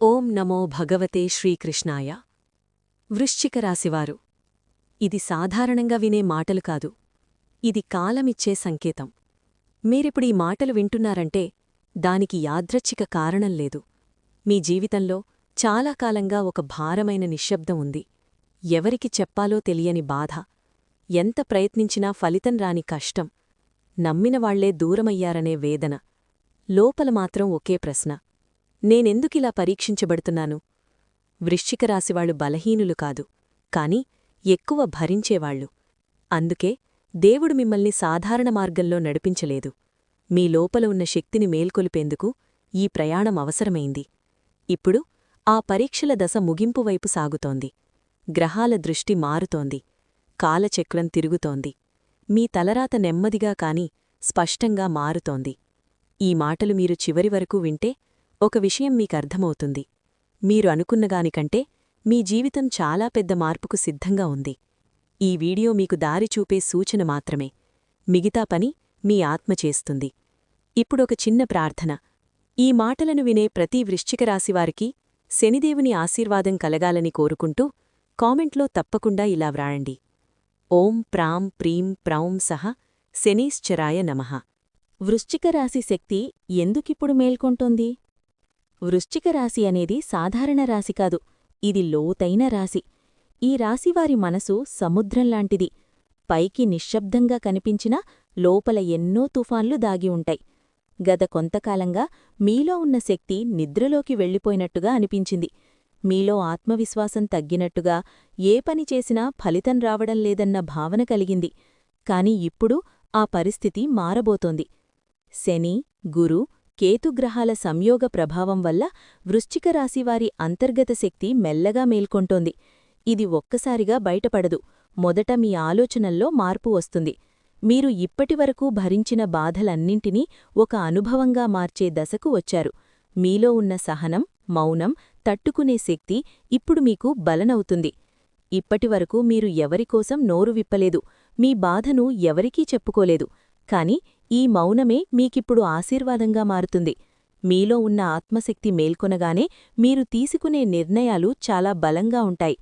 ఓం నమో భగవతే శ్రీకృష్ణాయ. వృశ్చిక రాశివారు ఇది సాధారణంగా వినే మాటలు కాదు. ఇది కాలమిచ్చే సంకేతం. మీరిప్పుడు ఈ మాటలు వింటున్నారంటే దానికి యాదృచ్ఛిక కారణం లేదు. మీ జీవితంలో చాలా కాలంగా ఒక భారమైన నిశ్శబ్దం ఉంది. ఎవరికి చెప్పాలో తెలియని బాధ ఎంత ప్రయత్నించినా ఫలితం రాని కష్టం నమ్మినవాళ్ళే దూరమయ్యారనే వేదన లోపల మాత్రం ఒకే ప్రశ్న. నేనెందుకిలా పరీక్షించబడుతున్నాను? వృశ్చికరాశివాళ్ళు బలహీనులు కాదు కాని ఎక్కువ భరించేవాళ్ళు అందుకే దేవుడు మిమ్మల్ని సాధారణ మార్గంలో నడిపించలేదు. మీ లోపల ఉన్న శక్తిని మేల్కొలిపేందుకు ఈ ప్రయాణం అవసరమైంది. ఇప్పుడు ఆ పరీక్షల దశ ముగింపు వైపు సాగుతోంది. గ్రహాల దృష్టి మారుతోంది. కాలచక్రం తిరుగుతోంది. మీ తలరాత నెమ్మదిగా కాని స్పష్టంగా మారుతోంది. ఈ మాటలు మీరు చివరి వరకు వింటే ఒక విషయం మీకర్థమవుతుంది మీరు అనుకున్నగానికంటే మీ జీవితం చాలా పెద్ద మార్పుకు సిద్ధంగా ఉంది. ఈ వీడియో మీకు దారి చూపే సూచన మాత్రమే. మిగతా పని మీ ఆత్మ చేస్తుంది. ఇప్పుడొక చిన్న ప్రార్థన. ఈ మాటలను వినే ప్రతి వృశ్చికరాశివారికి శనిదేవుని ఆశీర్వాదం కలగాలని కోరుకుంటూ కామెంట్లో తప్పకుండా ఇలా వ్రాయండి. ఓం ప్రాం ప్రీం ప్రౌం సహ శనీశ్చరాయ నమః. వృశ్చిక రాశి శక్తి ఎందుకిప్పుడు మేల్కొంటోంది? వృశ్చిక రాశి అనేది సాధారణ రాశి కాదు. ఇది లోతైన రాశి. ఈ రాశివారి మనసు సముద్రంలాంటిది పైకి నిశ్శబ్దంగా కనిపించినా లోపల ఎన్నో తుఫాన్లు దాగి ఉంటాయి. గత కొంతకాలంగా మీలో ఉన్న శక్తి నిద్రలోకి వెళ్ళిపోయినట్టుగా అనిపించింది. మీలో ఆత్మవిశ్వాసం తగ్గినట్టుగా ఏ పని చేసినా ఫలితం రావడం లేదన్న భావన కలిగింది. కాని ఇప్పుడు ఆ పరిస్థితి మారబోతోంది. శని గురు కేతుగ్రహాల సంయోగ ప్రభావం వల్ల వృశ్చిక రాశివారి అంతర్గత శక్తి మెల్లగా మేల్కొంటోంది. ఇది ఒక్కసారిగా బయటపడదు. మొదట మీ ఆలోచనల్లో మార్పు వస్తుంది. మీరు ఇప్పటివరకు భరించిన బాధలన్నింటినీ ఒక అనుభవంగా మార్చే దశకు వచ్చారు. మీలో ఉన్న సహనం మౌనం తట్టుకునే శక్తి ఇప్పుడు మీకు బలనవుతుంది. ఇప్పటివరకు మీరు ఎవరికోసం నోరు విప్పలేదు. మీ బాధను ఎవరికీ చెప్పుకోలేదు. కాని ఈ మౌనమే మీకిప్పుడు ఆశీర్వాదంగా మారుతుంది. మీలో ఉన్న ఆత్మశక్తి మేల్కొనగానే మీరు తీసుకునే నిర్ణయాలు చాలా బలంగా ఉంటాయి.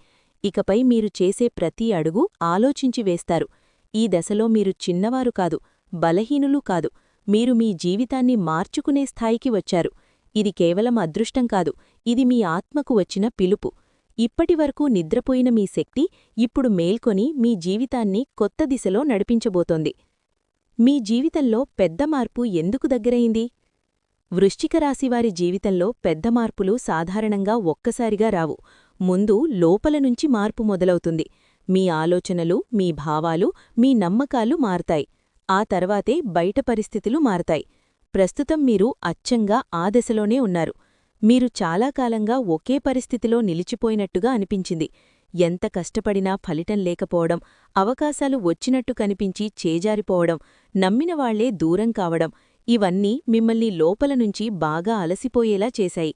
ఇకపై మీరు చేసే ప్రతి అడుగు ఆలోచించి వేస్తారు. ఈ దశలో మీరు చిన్నవారు కాదు బలహీనులు కాదు. మీరు మీ జీవితాన్ని మార్చుకునే స్థాయికి వచ్చారు. ఇది కేవలం అదృష్టం కాదు ఇది మీ ఆత్మకు వచ్చిన పిలుపు. ఇప్పటివరకు నిద్రపోయిన మీ శక్తి ఇప్పుడు మేల్కొని మీ జీవితాన్ని కొత్త దిశలో నడిపించబోతోంది. మీ జీవితంలో పెద్ద మార్పు ఎందుకు దగ్గరైంది? వృశ్చిక రాశివారి జీవితంలో పెద్ద మార్పులు సాధారణంగా ఒక్కసారిగా రావు. ముందు లోపల నుంచి మార్పు మొదలవుతుంది. మీ ఆలోచనలు మీ భావాలు మీ నమ్మకాలు మారతాయి. ఆ తర్వాతే బయట పరిస్థితులు మారతాయి. ప్రస్తుతం మీరు అచ్చంగా ఆ దశలోనే ఉన్నారు. మీరు చాలా కాలంగా ఒకే పరిస్థితిలో నిలిచిపోయినట్టుగా అనిపించింది. ఎంత కష్టపడినా ఫలితం లేకపోవడం అవకాశాలు వచ్చినట్టు కనిపించి చేజారిపోవడం నమ్మినవాళ్ళే దూరం కావడం ఇవన్నీ మిమ్మల్ని లోపల నుంచి బాగా అలసిపోయేలా చేశాయి.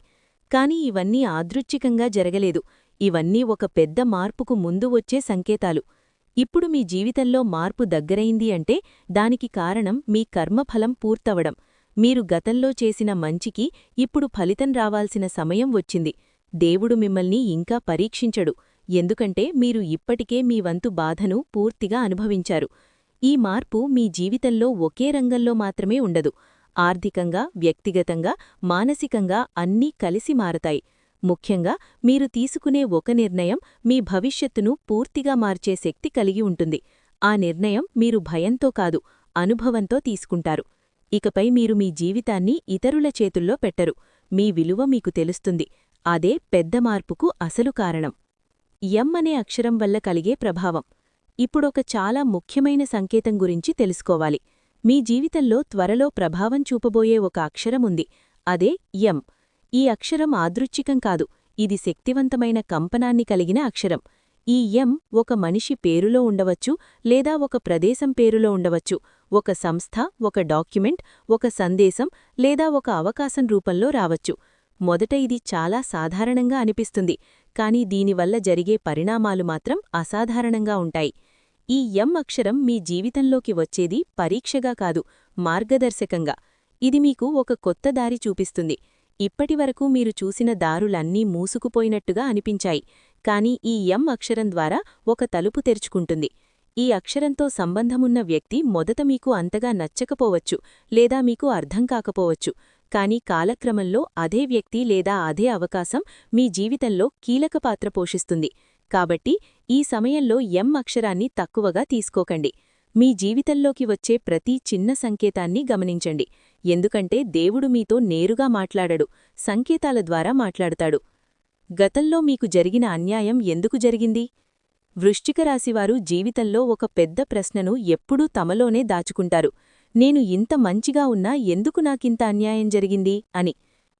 కాని ఇవన్నీ ఆదృచ్ఛికంగా జరగలేదు. ఇవన్నీ ఒక పెద్ద మార్పుకు ముందు వచ్చే సంకేతాలు. ఇప్పుడు మీ జీవితంలో మార్పు దగ్గరైంది అంటే దానికి కారణం మీ కర్మఫలం పూర్తవడం. మీరు గతంలో చేసిన మంచికి ఇప్పుడు ఫలితం రావాల్సిన సమయం వచ్చింది. దేవుడు మిమ్మల్ని ఇంకా పరీక్షించడు. ఎందుకంటే మీరు ఇప్పటికే మీ వంతు బాధను పూర్తిగా అనుభవించారు. ఈ మార్పు మీ జీవితంలో ఒకే రంగంలో మాత్రమే ఉండదు. ఆర్థికంగా వ్యక్తిగతంగా మానసికంగా అన్నీ కలిసి మారతాయి. ముఖ్యంగా మీరు తీసుకునే ఒక నిర్ణయం మీ భవిష్యత్తును పూర్తిగా మార్చే శక్తి కలిగి ఉంటుంది. ఆ నిర్ణయం మీరు భయంతో కాదు అనుభవంతో తీసుకుంటారు. ఇకపై మీరు మీ జీవితాన్ని ఇతరుల చేతుల్లో పెట్టరు. మీ విలువ మీకు తెలుస్తుంది. అదే పెద్ద మార్పుకు అసలు కారణం. ఎం అనే అక్షరం వల్ల కలిగే ప్రభావం. ఇప్పుడొక చాలా ముఖ్యమైన సంకేతం గురించి తెలుసుకోవాలి. మీ జీవితంలో త్వరలో ప్రభావం చూపబోయే ఒక అక్షరముంది అదే ఎం ఈ అక్షరం ఆదృచ్ఛికం కాదు. ఇది శక్తివంతమైన కంపనాన్ని కలిగిన అక్షరం. ఈ ఎం ఒక మనిషి పేరులో ఉండవచ్చు లేదా ఒక ప్రదేశం పేరులో ఉండవచ్చు. ఒక సంస్థ ఒక డాక్యుమెంట్ ఒక సందేశం లేదా ఒక అవకాశం రూపంలో రావచ్చు. మొదట ఇది చాలా సాధారణంగా అనిపిస్తుంది కాని దీనివల్ల జరిగే పరిణామాలు మాత్రం అసాధారణంగా ఉంటాయి. ఈ ఎం అక్షరం మీ జీవితంలోకి వచ్చేది పరీక్షగా కాదు మార్గదర్శకంగా. ఇది మీకు ఒక కొత్త దారి చూపిస్తుంది. ఇప్పటివరకు మీరు చూసిన దారులన్నీ మూసుకుపోయినట్టుగా అనిపించాయి కాని ఈ ఎం అక్షరం ద్వారా ఒక తలుపు తెరుచుకుంటుంది. ఈ అక్షరంతో సంబంధమున్న వ్యక్తి మొదట మీకు అంతగా నచ్చకపోవచ్చు లేదా మీకు అర్థం కాకపోవచ్చు. కాని కాలక్రమంలో అదే వ్యక్తి లేదా అదే అవకాశం మీ జీవితంలో కీలక పాత్ర పోషిస్తుంది. కాబట్టి ఈ సమయంలో ఎం అక్షరాన్ని తక్కువగా తీసుకోకండి. మీ జీవితంలోకి వచ్చే ప్రతి చిన్న సంకేతాన్ని గమనించండి. ఎందుకంటే దేవుడు మీతో నేరుగా మాట్లాడడు సంకేతాల ద్వారా మాట్లాడతాడు. గతంలో మీకు జరిగిన అన్యాయం ఎందుకు జరిగింది? వృశ్చిక రాశివారు జీవితంలో ఒక పెద్ద ప్రశ్నను ఎప్పుడూ తమలోనే దాచుకుంటారు. నేను ఇంత మంచిగా ఉన్నా ఎందుకు నాకింత అన్యాయం జరిగింది? అని.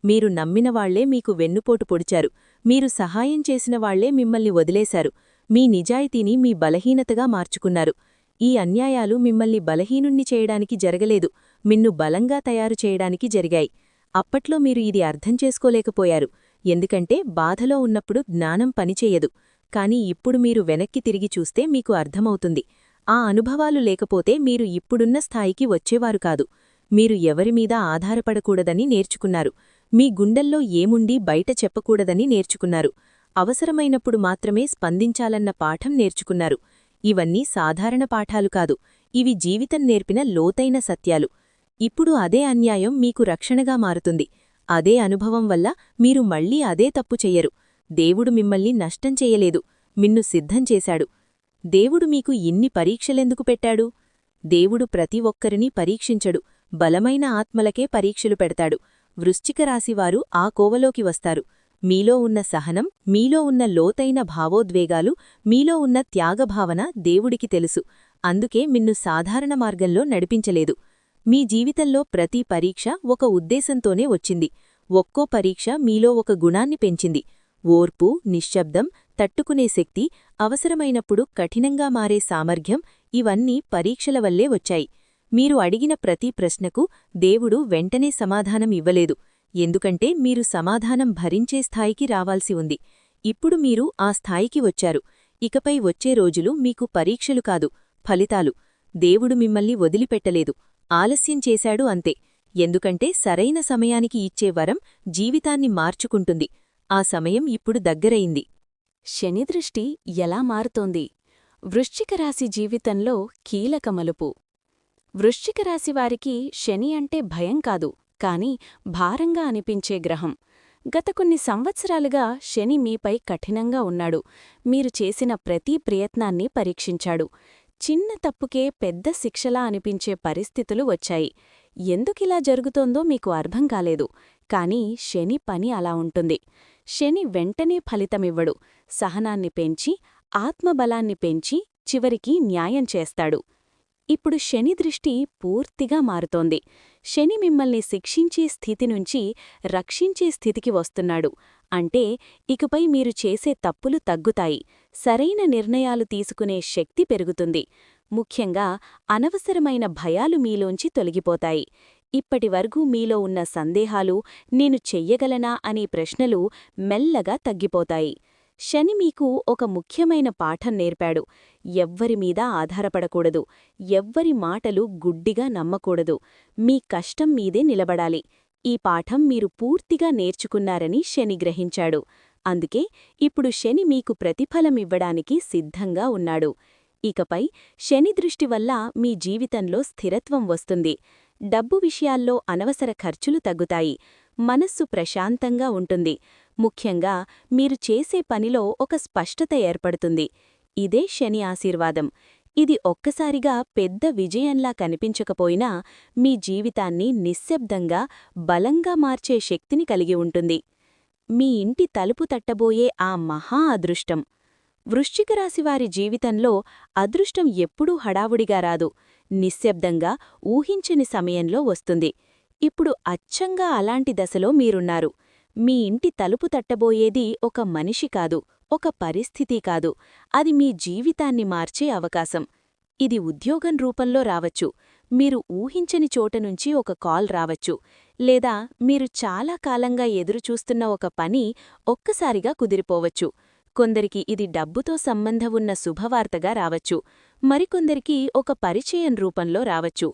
మీరు నమ్మినవాళ్ళే మీకు వెన్నుపోటు పొడిచారు. మీరు సహాయం చేసిన వాళ్ళే మిమ్మల్ని వదిలేశారు. మీ నిజాయితీని మీ బలహీనతగా మార్చుకున్నారు. ఈ అన్యాయాలు మిమ్మల్ని బలహీనుణ్ణి చేయడానికి జరగలేదు. మిన్ను బలంగా తయారు చేయడానికి జరిగాయి. అప్పట్లో మీరు ఇది అర్థం చేసుకోలేకపోయారు. ఎందుకంటే బాధలో ఉన్నప్పుడు జ్ఞానం పనిచేయదు. కాని ఇప్పుడు మీరు వెనక్కి తిరిగి చూస్తే మీకు అర్థమవుతుంది. ఆ అనుభవాలు లేకపోతే మీరు ఇప్పుడున్న స్థాయికి వచ్చేవారు కాదు. మీరు ఎవరిమీద ఆధారపడకూడదని నేర్చుకున్నారు. మీ గుండెల్లో ఏముండి బయట చెప్పకూడదని నేర్చుకున్నారు. అవసరమైనప్పుడు మాత్రమే స్పందించాలన్న పాఠం నేర్చుకున్నారు. ఇవన్నీ సాధారణ పాఠాలు కాదు. ఇవి జీవితం నేర్పిన లోతైన సత్యాలు. ఇప్పుడు అదే అన్యాయం మీకు రక్షణగా మారుతుంది. అదే అనుభవం వల్ల మీరు మళ్ళీ అదే తప్పు చెయ్యరు. దేవుడు మిమ్మల్ని నష్టం చేయలేదు. మిన్ను సిద్ధం చేశాడు. దేవుడు మీకు ఇన్ని పరీక్షలెందుకు పెట్టాడు? దేవుడు ప్రతి ఒక్కరినీ పరీక్షించడు బలమైన ఆత్మలకే పరీక్షలు పెడతాడు. వృశ్చిక రాశివారు ఆ కోవలోకి వస్తారు. మీలో ఉన్న సహనం మీలో ఉన్న లోతైన భావోద్వేగాలు మీలో ఉన్న త్యాగభావన దేవుడికి తెలుసు. అందుకే మిన్ను సాధారణ మార్గంలో నడిపించలేదు. మీ జీవితంలో ప్రతి పరీక్ష ఒక ఉద్దేశంతోనే వచ్చింది. ఒక్కో పరీక్ష మీలో ఒక గుణాన్ని పెంచింది. ఓర్పు నిశ్శబ్దం తట్టుకునే శక్తి అవసరమైనప్పుడు కఠినంగా మారే సామర్థ్యం ఇవన్నీ పరీక్షల వల్లే వచ్చాయి. మీరు అడిగిన ప్రతి ప్రశ్నకు దేవుడు వెంటనే సమాధానం ఇవ్వలేదు. ఎందుకంటే మీరు సమాధానం భరించే స్థాయికి రావాల్సి ఉంది. ఇప్పుడు మీరు ఆ స్థాయికి వచ్చారు. ఇకపై వచ్చే రోజులు మీకు పరీక్షలు కాదు ఫలితాలు. దేవుడు మిమ్మల్ని వదిలిపెట్టలేదు. ఆలస్యం చేశాడు అంతే. ఎందుకంటే సరైన సమయానికి ఇచ్చే వరం జీవితాన్ని మార్చుకుంటుంది. ఆ సమయం ఇప్పుడు దగ్గరయింది శనిదృష్టి ఎలా మారుతోంది? వృశ్చిక రాశి జీవితంలో కీలక మలుపు. వృశ్చిక రాశివారికి శని అంటే భయం కాదు కాని భారంగా అనిపించే గ్రహం. గత కొన్ని సంవత్సరాలుగా శని మీపై కఠినంగా ఉన్నాడు. మీరు చేసిన ప్రతి ప్రయత్నాన్ని పరీక్షించాడు. చిన్న తప్పుకే పెద్ద శిక్షలా అనిపించే పరిస్థితులు వచ్చాయి. ఎందుకిలా జరుగుతోందో మీకు అర్థం కాలేదు కాని శని పని అలా ఉంటుంది. శని వెంటనే ఫలితమివ్వడు. సహనాన్ని పెంచి ఆత్మబలాన్ని పెంచి చివరికి న్యాయం చేస్తాడు. ఇప్పుడు శని దృష్టి పూర్తిగా మారుతోంది. శని మిమ్మల్ని శిక్షించే స్థితి నుంచి రక్షించే స్థితికి వస్తున్నాడు. అంటే ఇకపై మీరు చేసే తప్పులు తగ్గుతాయి. సరైన నిర్ణయాలు తీసుకునే శక్తి పెరుగుతుంది. ముఖ్యంగా అనవసరమైన భయాలు మీలోంచి తొలగిపోతాయి. ఇప్పటివరకు మీలో ఉన్న సందేహాలు నేను చెయ్యగలనా అనే ప్రశ్నలు మెల్లగా తగ్గిపోతాయి. శని మీకు ఒక ముఖ్యమైన పాఠం నేర్పాడు. ఎవ్వరిమీద ఆధారపడకూడదు. ఎవ్వరి మాటలు గుడ్డిగా నమ్మకూడదు. మీ కష్టం మీదే నిలబడాలి. ఈ పాఠం మీరు పూర్తిగా నేర్చుకున్నారని శని గ్రహించాడు. అందుకే ఇప్పుడు శని మీకు ప్రతిఫలమివ్వడానికి సిద్ధంగా ఉన్నాడు. ఇకపై శని దృష్టి వల్ల మీ జీవితంలో స్థిరత్వం వస్తుంది. డబ్బు విషయాల్లో అనవసర ఖర్చులు తగ్గుతాయి. మనస్సు ప్రశాంతంగా ఉంటుంది. ముఖ్యంగా మీరు చేసే పనిలో ఒక స్పష్టత ఏర్పడుతుంది. ఇదే శని ఆశీర్వాదం. ఇది ఒక్కసారిగా పెద్ద విజయంలా కనిపించకపోయినా మీ జీవితాన్ని నిశ్శబ్దంగా బలంగా మార్చే శక్తిని కలిగి ఉంటుంది. మీ ఇంటి తలుపు తట్టబోయే ఆ మహా అదృష్టం. వృశ్చికరాశివారి జీవితంలో అదృష్టం ఎప్పుడూ హడావుడిగా రాదు. నిశ్శబ్దంగా ఊహించని సమయంలో వస్తుంది. ఇప్పుడు అచ్చంగా అలాంటి దశలో మీరున్నారు. మీ ఇంటి తలుపు తట్టబోయేది ఒక మనిషి కాదు ఒక పరిస్థితి కాదు. అది మీ జీవితాన్ని మార్చే అవకాశం. ఇది ఉద్యోగం రూపంలో రావచ్చు. మీరు ఊహించని చోటనుంచి ఒక కాల్ రావచ్చు. లేదా మీరు చాలా కాలంగా ఎదురుచూస్తున్న ఒక పని ఒక్కసారిగా కుదిరిపోవచ్చు. కొందరికి ఇది డబ్బుతో సంబంధం ఉన్న శుభవార్తగా రావచ్చు. మరికొందరికి ఒక పరిచయం రూపంలో రావచ్చు.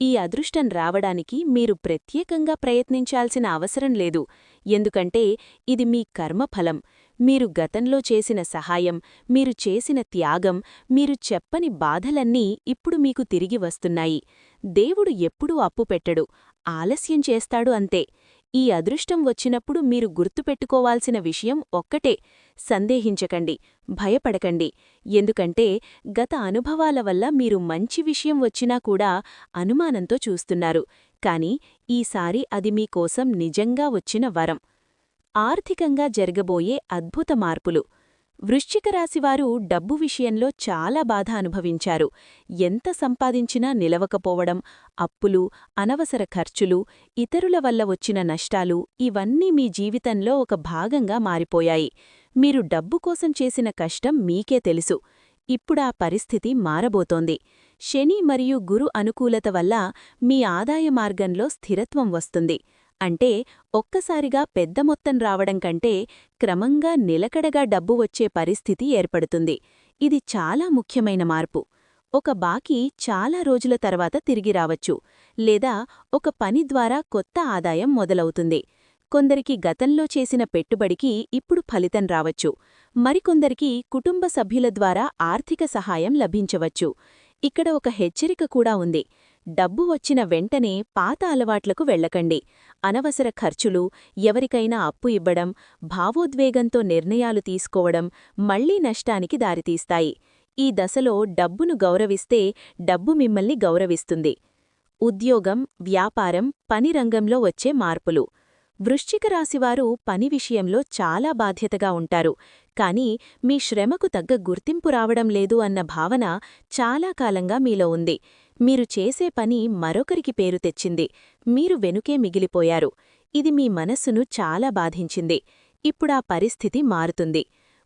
ఈ అదృష్టం రావడానికి మీరు ప్రత్యేకంగా ప్రయత్నించాల్సిన అవసరం లేదు. ఎందుకంటే ఇది మీ కర్మఫలం. మీరు గతంలో చేసిన సహాయం మీరు చేసిన త్యాగం మీరు చెప్పని బాధలన్నీ ఇప్పుడు మీకు తిరిగి వస్తున్నాయి. దేవుడు ఎప్పుడూ అప్పు పెట్టడు. ఆలస్యం చేస్తాడు అంతే. ఈ అదృష్టం వచ్చినప్పుడు మీరు గుర్తుపెట్టుకోవాల్సిన విషయం ఒక్కటే. సందేహించకండి భయపడకండి. ఎందుకంటే గత అనుభవాల వల్ల మీరు మంచి విషయం వచ్చినా కూడా అనుమానంతో చూస్తున్నారు. కాని ఈసారి అది మీకోసం నిజంగా వచ్చిన వరం. ఆర్థికంగా జరగబోయే అద్భుత మార్పులు. వృశ్చిక రాశివారు డబ్బు విషయంలో చాలా బాధ అనుభవించారు. ఎంత సంపాదించినా నిలవకపోవడం అప్పులు అనవసర ఖర్చులు ఇతరుల వల్ల వచ్చిన నష్టాలు ఇవన్నీ మీ జీవితంలో ఒక భాగంగా మారిపోయాయి. మీరు డబ్బు కోసం చేసిన కష్టం మీకే తెలుసు. ఇప్పుడా పరిస్థితి మారబోతోంది. శని మరియు గురు అనుకూలత వల్ల మీ ఆదాయ మార్గంలో స్థిరత్వం వస్తుంది. అంటే ఒక్కసారిగా పెద్ద మొత్తం రావడం కంటే క్రమంగా నిలకడగా డబ్బు వచ్చే పరిస్థితి ఏర్పడుతుంది. ఇది చాలా ముఖ్యమైన మార్పు. ఒక బాకీ చాలా రోజుల తర్వాత తిరిగి రావచ్చు లేదా ఒక పని ద్వారా కొత్త ఆదాయం మొదలవుతుంది. కొందరికి గతంలో చేసిన పెట్టుబడికి ఇప్పుడు ఫలితం రావచ్చు. మరికొందరికి కుటుంబ సభ్యుల ద్వారా ఆర్థిక సహాయం లభించవచ్చు. ఇక్కడ ఒక హెచ్చరిక కూడా ఉంది. డబ్బు వచ్చిన వెంటనే పాత అలవాట్లకు వెళ్ళకండి. అనవసర ఖర్చులు ఎవరికైనా అప్పు ఇవ్వడం భావోద్వేగంతో నిర్ణయాలు తీసుకోవడం మళ్ళీ నష్టానికి దారితీస్తాయి. ఈ దశలో డబ్బును గౌరవిస్తే డబ్బు మిమ్మల్ని గౌరవిస్తుంది. ఉద్యోగం వ్యాపారం పని రంగంలో వచ్చే మార్పులు. వృశ్చిక రాశివారు పని విషయంలో చాలా బాధ్యతగా ఉంటారు. కానీ మీ శ్రమకు తగ్గ గుర్తింపు రావడం లేదు అన్న భావన చాలా కాలంగా మీలో ఉంది. మీరు చేసే పని మరొకరికి పేరు తెచ్చింది. మీరు వెనుకే మిగిలిపోయారు. ఇది మీ మనస్సును చాలా బాధించింది. ఇప్పుడా పరిస్థితి మారుతుంది.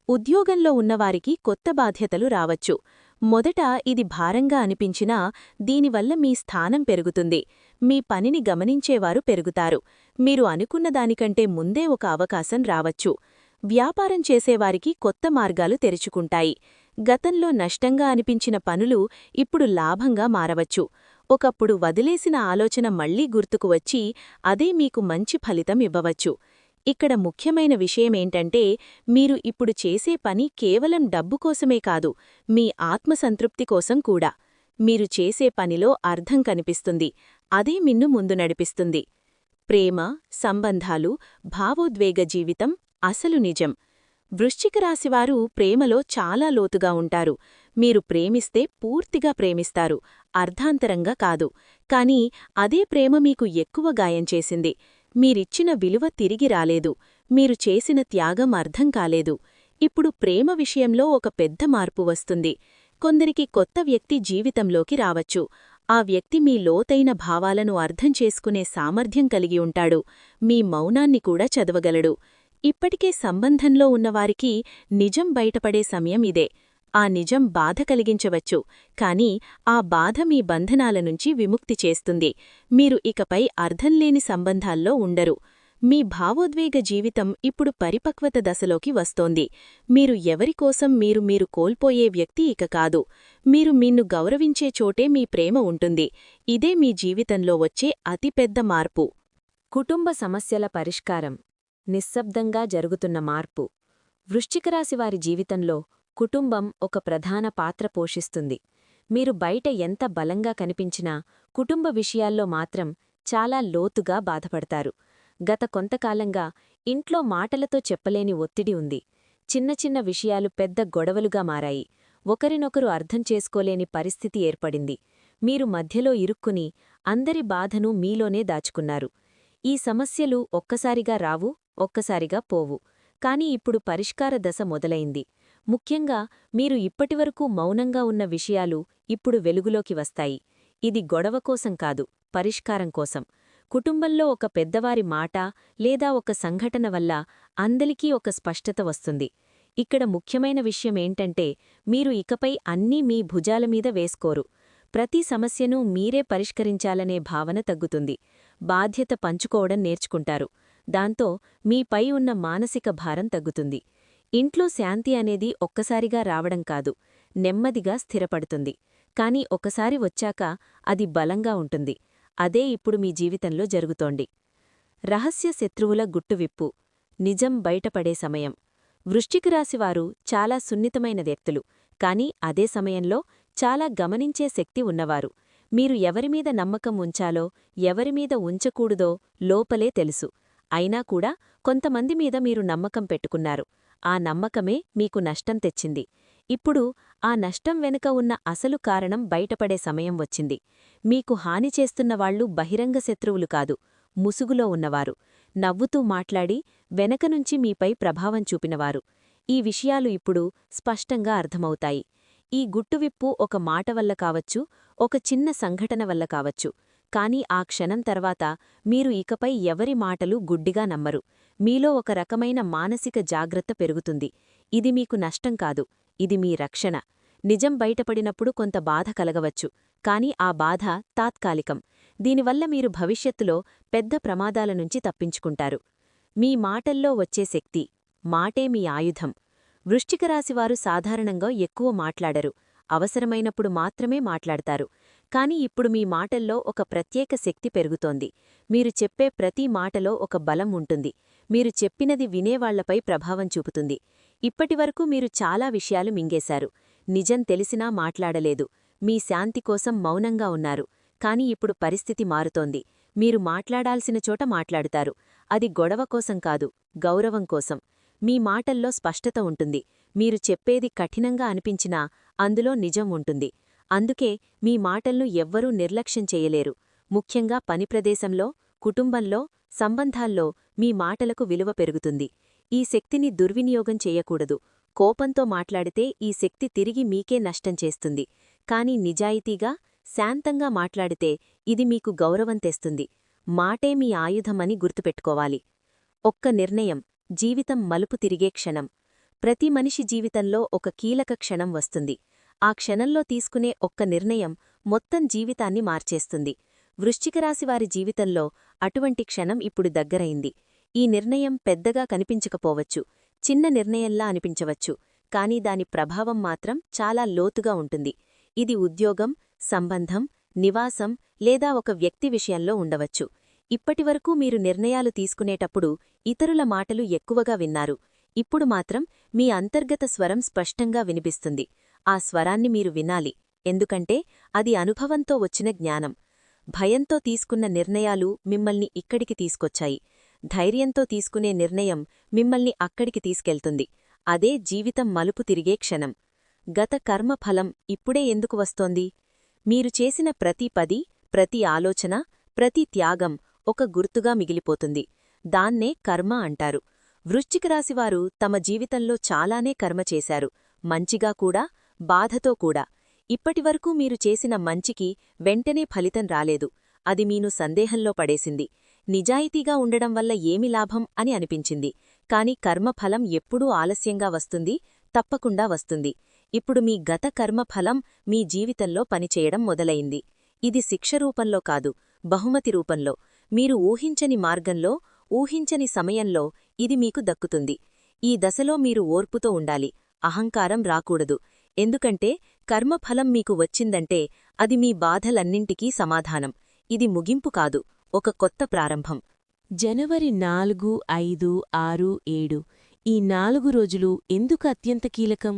ఉద్యోగంలో ఉన్నవారికి కొత్త బాధ్యతలు రావచ్చు. మొదట ఇది భారంగా అనిపించినా దీనివల్ల మీ స్థానం పెరుగుతుంది. మీ పనిని గమనించేవారు పెరుగుతారు. మీరు అనుకున్న దానికంటే ముందే ఒక అవకాశం రావచ్చు. వ్యాపారం చేసేవారికి కొత్త మార్గాలు తెరుచుకుంటాయి. గతంలో నష్టంగా అనిపించిన పనులు ఇప్పుడు లాభంగా మారవచ్చు. ఒకప్పుడు వదిలేసిన ఆలోచన మళ్ళీ గుర్తుకు వచ్చి అదే మీకు మంచి ఫలితం ఇవ్వవచ్చు. ఇక్కడ ముఖ్యమైన విషయమేంటంటే మీరు ఇప్పుడు చేసే పని కేవలం డబ్బు కోసమే కాదు మీ ఆత్మసంతృప్తి కోసం కూడా. మీరు చేసే పనిలో అర్థం కనిపిస్తుంది అదే మిన్ను ముందు నడిపిస్తుంది. ప్రేమ సంబంధాలు భావోద్వేగ జీవితం అసలు నిజం. వృశ్చిక రాశివారు ప్రేమలో చాలా లోతుగా ఉంటారు. మీరు ప్రేమిస్తే పూర్తిగా ప్రేమిస్తారు. అర్ధాంతరంగా కాదు. కాని అదే ప్రేమ మీకు ఎక్కువ గాయం చేసింది. మీరిచ్చిన విలువ తిరిగి రాలేదు. మీరు చేసిన త్యాగం అర్థం కాలేదు. ఇప్పుడు ప్రేమ విషయంలో ఒక పెద్ద మార్పు వస్తుంది. కొందరికి కొత్త వ్యక్తి జీవితంలోకి రావచ్చు. ఆ వ్యక్తి మీ లోతైన భావాలను అర్థం చేసుకునే సామర్థ్యం కలిగి ఉంటాడు. మీ మౌనాన్ని కూడా చదవగలడు. ఇప్పటికే సంబంధంలో ఉన్నవారికి నిజం బయటపడే సమయం ఇదే. ఆ నిజం బాధ కలిగించవచ్చు కాని ఆ బాధ మీ బంధనాల నుంచి విముక్తి చేస్తుంది. మీరు ఇకపై అర్థంలేని సంబంధాల్లో ఉండరు. మీ భావోద్వేగ జీవితం ఇప్పుడు పరిపక్వత దశలోకి వస్తోంది. మీరు ఎవరికోసం మీరు మీరు కోల్పోయే వ్యక్తి ఇక కాదు. మీరు మిన్ను గౌరవించే చోటే మీ ప్రేమ ఉంటుంది. ఇదే మీ జీవితంలో వచ్చే అతిపెద్ద మార్పు. కుటుంబ సమస్యల పరిష్కారం. నిశ్శబ్దంగా జరుగుతున్న మార్పు. వృశ్చికరాశివారి జీవితంలో కుటుంబం ఒక ప్రధాన పాత్ర పోషిస్తుంది. మీరు బయట ఎంత బలంగా కనిపించినా కుటుంబ విషయాల్లో మాత్రం చాలా లోతుగా బాధపడతారు. గత కొంతకాలంగా ఇంట్లో మాటలతో చెప్పలేని ఒత్తిడి ఉంది. చిన్న చిన్న విషయాలు పెద్ద గొడవలుగా మారాయి. ఒకరినొకరు అర్థం చేసుకోలేని పరిస్థితి ఏర్పడింది. మీరు మధ్యలో ఇరుక్కుని అందరి బాధను మీలోనే దాచుకున్నారు. ఈ సమస్యలు ఒక్కసారిగా రావు ఒక్కసారిగా పోవు. కాని ఇప్పుడు పరిష్కార దశ మొదలైంది. ముఖ్యంగా మీరు ఇప్పటివరకు మౌనంగా ఉన్న విషయాలు ఇప్పుడు వెలుగులోకి వస్తాయి. ఇది గొడవ కోసం కాదు పరిష్కారం కోసం. కుటుంబంలో ఒక పెద్దవారి మాట లేదా ఒక సంఘటన వల్ల అందరికీ ఒక స్పష్టత వస్తుంది. ఇక్కడ ముఖ్యమైన విషయమేంటంటే మీరు ఇకపై అన్నీ మీ భుజాల మీద వేసుకోరు. ప్రతి సమస్యను మీరే పరిష్కరించాలనే భావన తగ్గుతుంది. బాధ్యత పంచుకోవడం నేర్చుకుంటారు. దాంతో మీపై ఉన్న మానసిక భారం తగ్గుతుంది. ఇంట్లో శాంతి అనేది ఒక్కసారిగా రావడం కాదు నెమ్మదిగా స్థిరపడుతుంది. కాని ఒకసారి వచ్చాక అది బలంగా ఉంటుంది. అదే ఇప్పుడు మీ జీవితంలో జరుగుతోంది. రహస్య శత్రువుల గుట్టువిప్పు నిజం బయటపడే సమయం. వృష్టికి రాశివారు చాలా సున్నితమైన వ్యక్తులు కాని అదే సమయంలో చాలా గమనించే శక్తి ఉన్నవారు. మీరు ఎవరిమీద నమ్మకం ఉంచాలో ఎవరిమీద ఉంచకూడదో లోపలే తెలుసు. అయినా కూడా కొంతమంది మీద మీరు నమ్మకం పెట్టుకున్నారు. ఆ నమ్మకమే మీకు నష్టం తెచ్చింది. ఇప్పుడు ఆ నష్టం వెనుక ఉన్న అసలు కారణం బయటపడే సమయం వచ్చింది. మీకు హాని చేస్తున్నవాళ్ళు బహిరంగ శత్రువులు కాదు ముసుగులో ఉన్నవారు. నవ్వుతూ మాట్లాడి వెనకనుంచి మీపై ప్రభావం చూపినవారు. ఈ విషయాలు ఇప్పుడు స్పష్టంగా అర్థమవుతాయి. ఈ గుట్టువిప్పు ఒక మాట వల్ల కావచ్చు ఒక చిన్న సంఘటన వల్ల కావచ్చు. కాని ఆ క్షణం తర్వాత మీరు ఇకపై ఎవరి మాటలు గుడ్డిగా నమ్మరు. మీలో ఒక రకమైన మానసిక జాగ్రత్త పెరుగుతుంది. ఇది మీకు నష్టం కాదు. ఇది మీ రక్షణ. నిజం బయటపడినప్పుడు కొంత బాధ కలగవచ్చు. కాని ఆ బాధ తాత్కాలికం. దీనివల్ల మీరు భవిష్యత్తులో పెద్ద ప్రమాదాల నుంచి తప్పించుకుంటారు. మీ మాటల్లో వచ్చే శక్తి మాటే మీ ఆయుధం. వృష్టికరాశివారు సాధారణంగా ఎక్కువ మాట్లాడరు. అవసరమైనప్పుడు మాత్రమే మాట్లాడతారు. కాని ఇప్పుడు మీ మాటల్లో ఒక ప్రత్యేక శక్తి పెరుగుతోంది. మీరు చెప్పే ప్రతి మాటలో ఒక బలం ఉంటుంది. మీరు చెప్పినది వినేవాళ్ళపై ప్రభావం చూపుతుంది. ఇప్పటివరకు మీరు చాలా విషయాలు మింగేశారు. నిజం తెలిసినా మాట్లాడలేదు. మీ శాంతి కోసం మౌనంగా ఉన్నారు. కాని ఇప్పుడు పరిస్థితి మారుతోంది. మీరు మాట్లాడాల్సిన చోట మాట్లాడుతారు. అది గొడవ కోసం కాదు గౌరవం కోసం. మీ మాటల్లో స్పష్టత ఉంటుంది. మీరు చెప్పేది కఠినంగా అనిపించినా అందులో నిజం ఉంటుంది. అందుకే మీ మాటల్ను ఎవ్వరూ నిర్లక్ష్యం చేయలేరు. ముఖ్యంగా పని ప్రదేశంలో కుటుంబంలో సంబంధాల్లో మీ మాటలకు విలువ పెరుగుతుంది. ఈ శక్తిని దుర్వినియోగం చేయకూడదు. కోపంతో మాట్లాడితే ఈ శక్తి తిరిగి మీకే నష్టం చేస్తుంది. కాని నిజాయితీగా శాంతంగా మాట్లాడితే ఇది మీకు గౌరవం తెస్తుంది. మాటే మీ ఆయుధమని గుర్తుపెట్టుకోవాలి. ఒక్క నిర్ణయం జీవితం మలుపు తిరిగే క్షణం. ప్రతి మనిషి జీవితంలో ఒక కీలక క్షణం వస్తుంది. ఆ క్షణంలో తీసుకునే ఒక్క నిర్ణయం మొత్తం జీవితాన్ని మార్చేస్తుంది. వృశ్చికరాశివారి జీవితంలో అటువంటి క్షణం ఇప్పుడు దగ్గరైంది. ఈ నిర్ణయం పెద్దగా కనిపించకపోవచ్చు చిన్న నిర్ణయంలా అనిపించవచ్చు కాని దాని ప్రభావం మాత్రం చాలా లోతుగా ఉంటుంది. ఇది ఉద్యోగం సంబంధం నివాసం లేదా ఒక వ్యక్తి విషయంలో ఉండవచ్చు. ఇప్పటివరకు మీరు నిర్ణయాలు తీసుకునేటప్పుడు ఇతరుల మాటలు ఎక్కువగా విన్నారు. ఇప్పుడు మాత్రం మీ అంతర్గత స్వరం స్పష్టంగా వినిపిస్తుంది. ఆ స్వరాన్ని మీరు వినాలి. ఎందుకంటే అది అనుభవంతో వచ్చిన జ్ఞానం. భయంతో తీసుకున్న నిర్ణయాలు మిమ్మల్ని ఇక్కడికి తీసుకొచ్చాయి. ధైర్యంతో తీసుకునే నిర్ణయం మిమ్మల్ని అక్కడికి తీసుకెళ్తుంది. అదే జీవితం మలుపు తిరిగే క్షణం. గత కర్మఫలం ఇప్పుడే ఎందుకు వస్తోంది? మీరు చేసిన ప్రతి పది ప్రతి ఆలోచన ప్రతి త్యాగం ఒక గుర్తుగా మిగిలిపోతుంది. దాన్నే కర్మ అంటారు. వృశ్చికరాశివారు తమ జీవితంలో చాలానే కర్మ చేశారు. మంచిగా కూడా బాధతో కూడా. ఇప్పటివరకు మీరు చేసిన మంచికి వెంటనే ఫలితం రాలేదు. అది మీను సందేహంలో పడేసింది. నిజాయితీగా ఉండడం వల్ల ఏమి లాభం అని అనిపించింది. కాని కర్మఫలం ఎప్పుడూ ఆలస్యంగా వస్తుంది తప్పకుండా వస్తుంది. ఇప్పుడు మీ గత కర్మఫలం మీ జీవితంలో పనిచేయడం మొదలైంది. ఇది శిక్ష రూపంలో కాదు బహుమతి రూపంలో. మీరు ఊహించని మార్గంలో ఊహించని సమయంలో ఇది మీకు దక్కుతుంది. ఈ దశలో మీరు ఓర్పుతో ఉండాలి. అహంకారం రాకూడదు. ఎందుకంటే కర్మఫలం మీకు వచ్చిందంటే అది మీ బాధలన్నింటికీ సమాధానం. ఇది ముగింపు కాదు ఒక కొత్త ప్రారంభం. జనవరి నాలుగు ఐదు ఆరు ఏడు. ఈ నాలుగు రోజులు ఎందుకు అత్యంత కీలకం?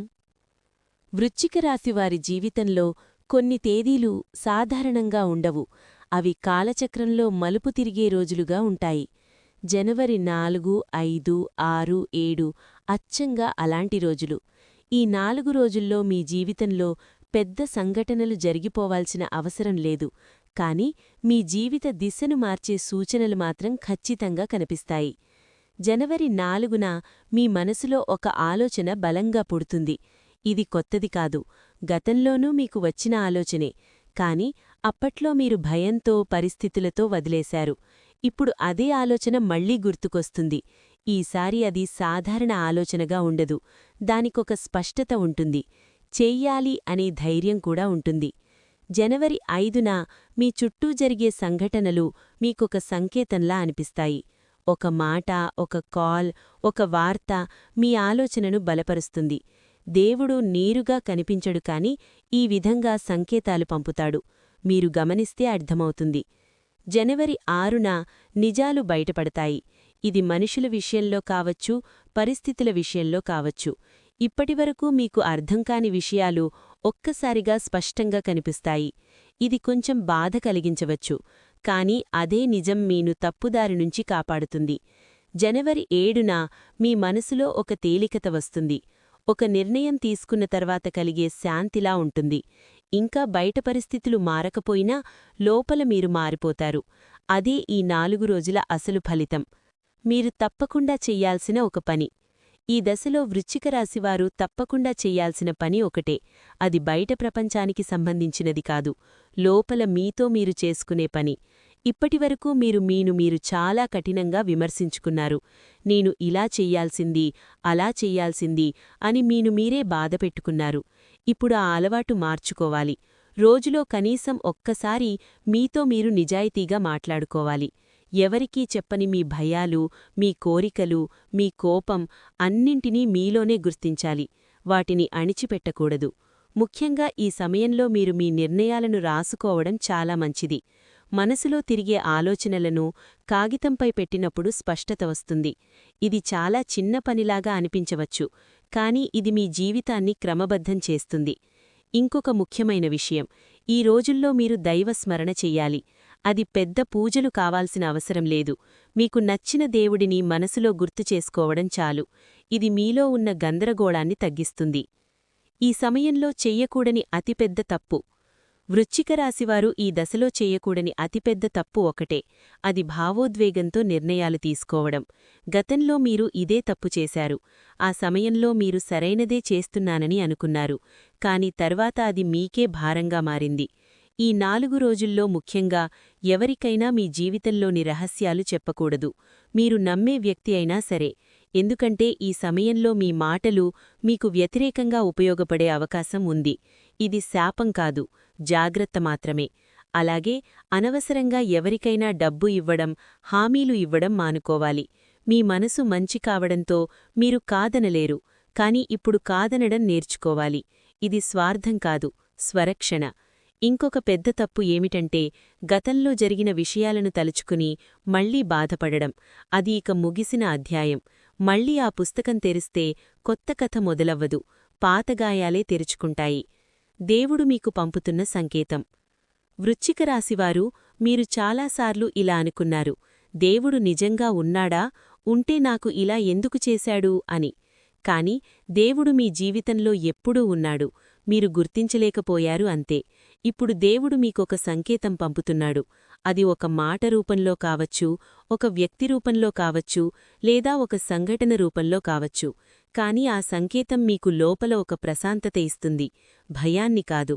వృశ్చిక రాశివారి జీవితంలో కొన్ని తేదీలు సాధారణంగా ఉండవు. అవి కాలచక్రంలో మలుపు తిరిగే రోజులుగా ఉంటాయి. జనవరి నాలుగు ఐదు ఆరు ఏడు అచ్చంగా అలాంటి రోజులు. ఈ నాలుగు రోజుల్లో మీ జీవితంలో పెద్ద సంఘటనలు జరిగిపోవాల్సిన అవసరం లేదు. కాని మీ జీవిత దిశను మార్చే సూచనలు మాత్రం ఖచ్చితంగా కనిపిస్తాయి. జనవరి నాలుగున మీ మనసులో ఒక ఆలోచన బలంగా పుడుతుంది. ఇది కొత్తది కాదు. గతంలోనూ మీకు వచ్చిన ఆలోచనే. కాని అప్పట్లో మీరు భయంతో పరిస్థితులతో వదిలేశారు. ఇప్పుడు అదే ఆలోచన మళ్ళీ గుర్తుకొస్తుంది. ఈసారి అది సాధారణ ఆలోచనగా ఉండదు. దానికొక స్పష్టత ఉంటుంది. చెయ్యాలి అనే ధైర్యం కూడా ఉంటుంది. జనవరి ఐదున మీ చుట్టూ జరిగే సంఘటనలు మీకొక సంకేతంలా అనిపిస్తాయి. ఒక మాట ఒక కాల్ ఒక వార్త మీ ఆలోచనను బలపరుస్తుంది. దేవుడు నీరుగా కనిపించడు కాని ఈ విధంగా సంకేతాలు పంపుతాడు. మీరు గమనిస్తే అర్థమవుతుంది. జనవరి ఆరున నిజాలు బయటపడతాయి. ఇది మనుషుల విషయంలో కావచ్చు పరిస్థితుల విషయంలో కావచ్చు. ఇప్పటివరకు మీకు అర్థం కాని విషయాలు ఒక్కసారిగా స్పష్టంగా కనిపిస్తాయి. ఇది కొంచెం బాధ కలిగించవచ్చు. కాని అదే నిజం మీను తప్పుదారి నుంచి కాపాడుతుంది. జనవరి ఏడున మీ మనసులో ఒక తేలికత వస్తుంది. ఒక నిర్ణయం తీసుకున్న తర్వాత కలిగే శాంతిలా ఉంటుంది. ఇంకా బయట పరిస్థితులు మారకపోయినా లోపల మీరు మారిపోతారు. అదే ఈ నాలుగు రోజుల అసలు ఫలితం. మీరు తప్పకుండా చెయ్యాల్సిన ఒక పని. ఈ దశలో వృచ్చిక రాశివారు తప్పకుండా చెయ్యాల్సిన పని ఒకటే. అది బయట ప్రపంచానికి సంబంధించినది కాదు. లోపల మీతో మీరు చేసుకునే పని. ఇప్పటివరకు మీరు మీను మీరు చాలా కఠినంగా విమర్శించుకున్నారు. నేను ఇలా చెయ్యాల్సింది అలా చెయ్యాల్సింది అని మీను మీరే బాధపెట్టుకున్నారు ఇప్పుడు ఆ అలవాటు మార్చుకోవాలి. రోజులో కనీసం ఒక్కసారి మీతో మీరు నిజాయితీగా మాట్లాడుకోవాలి. ఎవరికీ చెప్పని మీ భయాలు మీ కోరికలు మీ కోపం అన్నింటినీ మీలోనే గుర్తించాలి. వాటిని అణిచిపెట్టకూడదు. ముఖ్యంగా ఈ సమయంలో మీరు మీ నిర్ణయాలను రాసుకోవడం చాలా మంచిది. మనసులో తిరిగే ఆలోచనలను కాగితంపై పెట్టినప్పుడు స్పష్టత వస్తుంది. ఇది చాలా చిన్న పనిలాగా అనిపించవచ్చు కాని ఇది మీ జీవితాన్ని క్రమబద్ధం చేస్తుంది. ఇంకొక ముఖ్యమైన విషయం ఈ రోజుల్లో మీరు దైవస్మరణ చెయ్యాలి అది పెద్ద పూజలు కావాల్సిన అవసరం లేదు. మీకు నచ్చిన దేవుడిని మనసులో గుర్తు చేసుకోవడం చాలు. ఇది మీలో ఉన్న గందరగోళాన్ని తగ్గిస్తుంది. ఈ సమయంలో చెయ్యకూడని అతిపెద్ద తప్పు. వృశ్చిక రాశివారు ఈ దశలో చేయకూడని అతిపెద్ద తప్పు ఒకటే. అది భావోద్వేగంతో నిర్ణయాలు తీసుకోవడం. గతంలో మీరు ఇదే తప్పు చేశారు. ఆ సమయంలో మీరు సరైనదే చేస్తున్నానని అనుకున్నారు. కాని తర్వాత అది మీకే భారంగా మారింది. ఈ నాలుగు రోజుల్లో ముఖ్యంగా ఎవరికైనా మీ జీవితంలోని రహస్యాలు చెప్పకూడదు. మీరు నమ్మే వ్యక్తి అయినా సరే. ఎందుకంటే ఈ సమయంలో మీ మాటలు మీకు వ్యతిరేకంగా ఉపయోగపడే అవకాశం ఉంది. ఇది శాపం కాదు జాగ్రత్త మాత్రమే. అలాగే అనవసరంగా ఎవరికైనా డబ్బు ఇవ్వడం హామీలు ఇవ్వడం మానుకోవాలి. మీ మనసు మంచి కావడంతో మీరు కాదనలేరు. కాని ఇప్పుడు కాదనడం నేర్చుకోవాలి. ఇది స్వార్థం కాదు స్వరక్షణ. ఇంకొక పెద్ద తప్పు ఏమిటంటే గతంలో జరిగిన విషయాలను తలుచుకుని మళ్ళీ బాధపడడం. అది ఇక ముగిసిన అధ్యాయం. మళ్ళీ ఆ పుస్తకం తెరిస్తే కొత్త కథ మొదలవ్వదు. పాతగాయాలే తెరుచుకుంటాయి. దేవుడు మీకు పంపుతున్న సంకేతం. వృచ్చిక రాశివారు మీరు చాలాసార్లు ఇలా అనుకున్నారు. దేవుడు నిజంగా ఉన్నాడా? ఉంటే నాకు ఇలా ఎందుకు చేశాడు? అని. కాని దేవుడు మీ జీవితంలో ఎప్పుడూ ఉన్నాడు. మీరు గుర్తించలేకపోయారు అంతే. ఇప్పుడు దేవుడు మీకొక సంకేతం పంపుతున్నాడు. అది ఒక మాట రూపంలో కావచ్చు ఒక వ్యక్తి రూపంలో కావచ్చు లేదా ఒక సంఘటన రూపంలో కావచ్చు. కాని ఆ సంకేతం మీకు లోపల ఒక ప్రశాంతత ఇస్తుంది. భయాన్ని కాదు.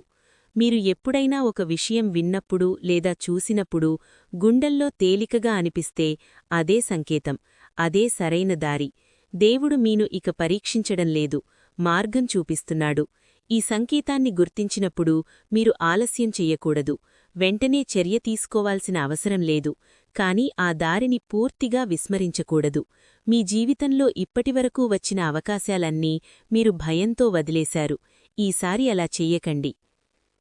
మీరు ఎప్పుడైనా ఒక విషయం విన్నప్పుడు లేదా చూసినప్పుడు గుండెల్లో తేలికగా అనిపిస్తే అదే సంకేతం అదే సరైన దారి. దేవుడు మీను ఇక పరీక్షించడం లేదు మార్గం చూపిస్తున్నాడు. ఈ సంకేతాన్ని గుర్తించినప్పుడు మీరు ఆలస్యం చెయ్యకూడదు వెంటనే చర్య తీసుకోవాల్సిన అవసరం లేదు. కాని ఆ దారిని పూర్తిగా విస్మరించకూడదు. మీ జీవితంలో ఇప్పటివరకు వచ్చిన అవకాశాలన్నీ మీరు భయంతో వదిలేశారు. ఈసారి అలా చెయ్యకండి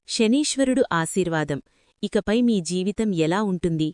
శనీశ్వరుడు ఆశీర్వాదం. ఇకపై మీ జీవితం ఎలా ఉంటుంది?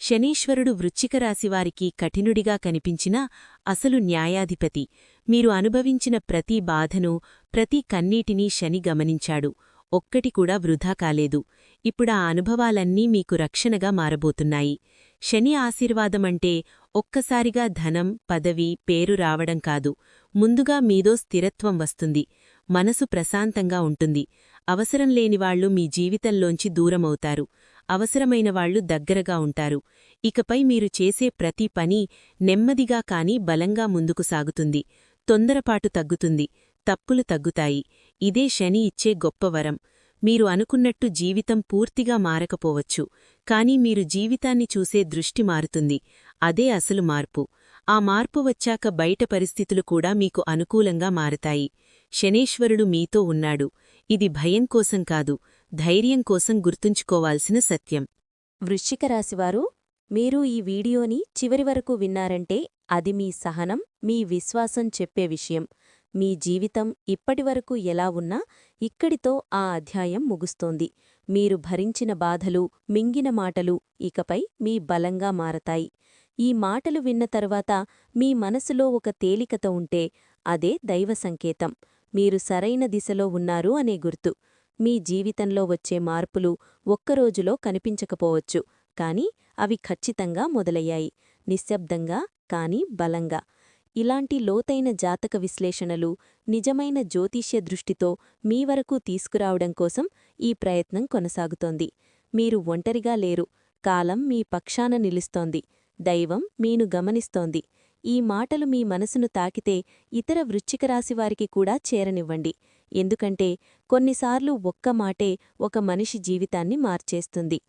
శనీశ్వరుడు వృచ్చికరాశివారికి కఠినుడిగా కనిపించినా అసలు న్యాయాధిపతి. మీరు అనుభవించిన ప్రతి బాధను ప్రతి కన్నీటినీ శని గమనించాడు. ఒక్కటి కూడా వృధా కాలేదు. ఇప్పుడా అనుభవాలన్నీ మీకు రక్షణగా మారబోతున్నాయి. శని ఆశీర్వాదమంటే ఒక్కసారిగా ధనం పదవి పేరు రావడం కాదు. ముందుగా మీదో స్థిరత్వం వస్తుంది. మనసు ప్రశాంతంగా ఉంటుంది. అవసరం లేనివాళ్ళు మీ జీవితంలోంచి దూరమవుతారు. అవసరమైన వాళ్ళు దగ్గరగా ఉంటారు. ఇకపై మీరు చేసే ప్రతి పని నెమ్మదిగా కాని బలంగా ముందుకు సాగుతుంది. తొందరపాటు తగ్గుతుంది. తప్పులు తగ్గుతాయి. ఇదే శని ఇచ్చే గొప్ప వరం. మీరు అనుకున్నట్టు జీవితం పూర్తిగా మారకపోవచ్చు. కాని మీరు జీవితాన్ని చూసే దృష్టి మారుతుంది. అదే అసలు మార్పు. ఆ మార్పు వచ్చాక బయట పరిస్థితులు కూడా మీకు అనుకూలంగా మారతాయి. శనేశ్వరుడు మీతో ఉన్నాడు. ఇది భయం కోసం కాదు. ధైర్యం కోసం గుర్తుంచుకోవాల్సిన సత్యం. వృశ్చిక రాశివారు మీరు ఈ వీడియోని చివరి వరకు విన్నారంటే అది మీ సహనం మీ విశ్వాసం చెప్పే విషయం. మీ జీవితం ఇప్పటివరకు ఎలా ఉన్నా ఇక్కడితో ఆ అధ్యాయం ముగుస్తోంది. మీరు భరించిన బాధలు మింగిన మాటలు ఇకపై మీ బలంగా మారతాయి. ఈ మాటలు విన్న తరువాత మీ మనసులో ఒక తేలికత ఉంటే అదే దైవ సంకేతం. మీరు సరైన దిశలో ఉన్నారు అనే గుర్తు. మీ జీవితంలో వచ్చే మార్పులు ఒక్కరోజులో కనిపించకపోవచ్చు. కాని అవి ఖచ్చితంగా మొదలయ్యాయి. నిశ్శబ్దంగా కాని బలంగా. ఇలాంటి లోతైన జాతక విశ్లేషణలు నిజమైన జ్యోతిష్య దృష్టితో మీ వరకు తీసుకురావడం కోసం ఈ ప్రయత్నం కొనసాగుతోంది. మీరు ఒంటరిగా లేరు. కాలం మీ పక్షాన నిలుస్తోంది. దైవం మీను గమనిస్తోంది. ఈ మాటలు మీ మనసును తాకితే ఇతర వృచ్చికరాశివారికి కూడా చేరనివ్వండి. ఎందుకంటే కొన్నిసార్లు ఒక్క మాటే ఒక మనిషి జీవితాన్ని మార్చేస్తుంది.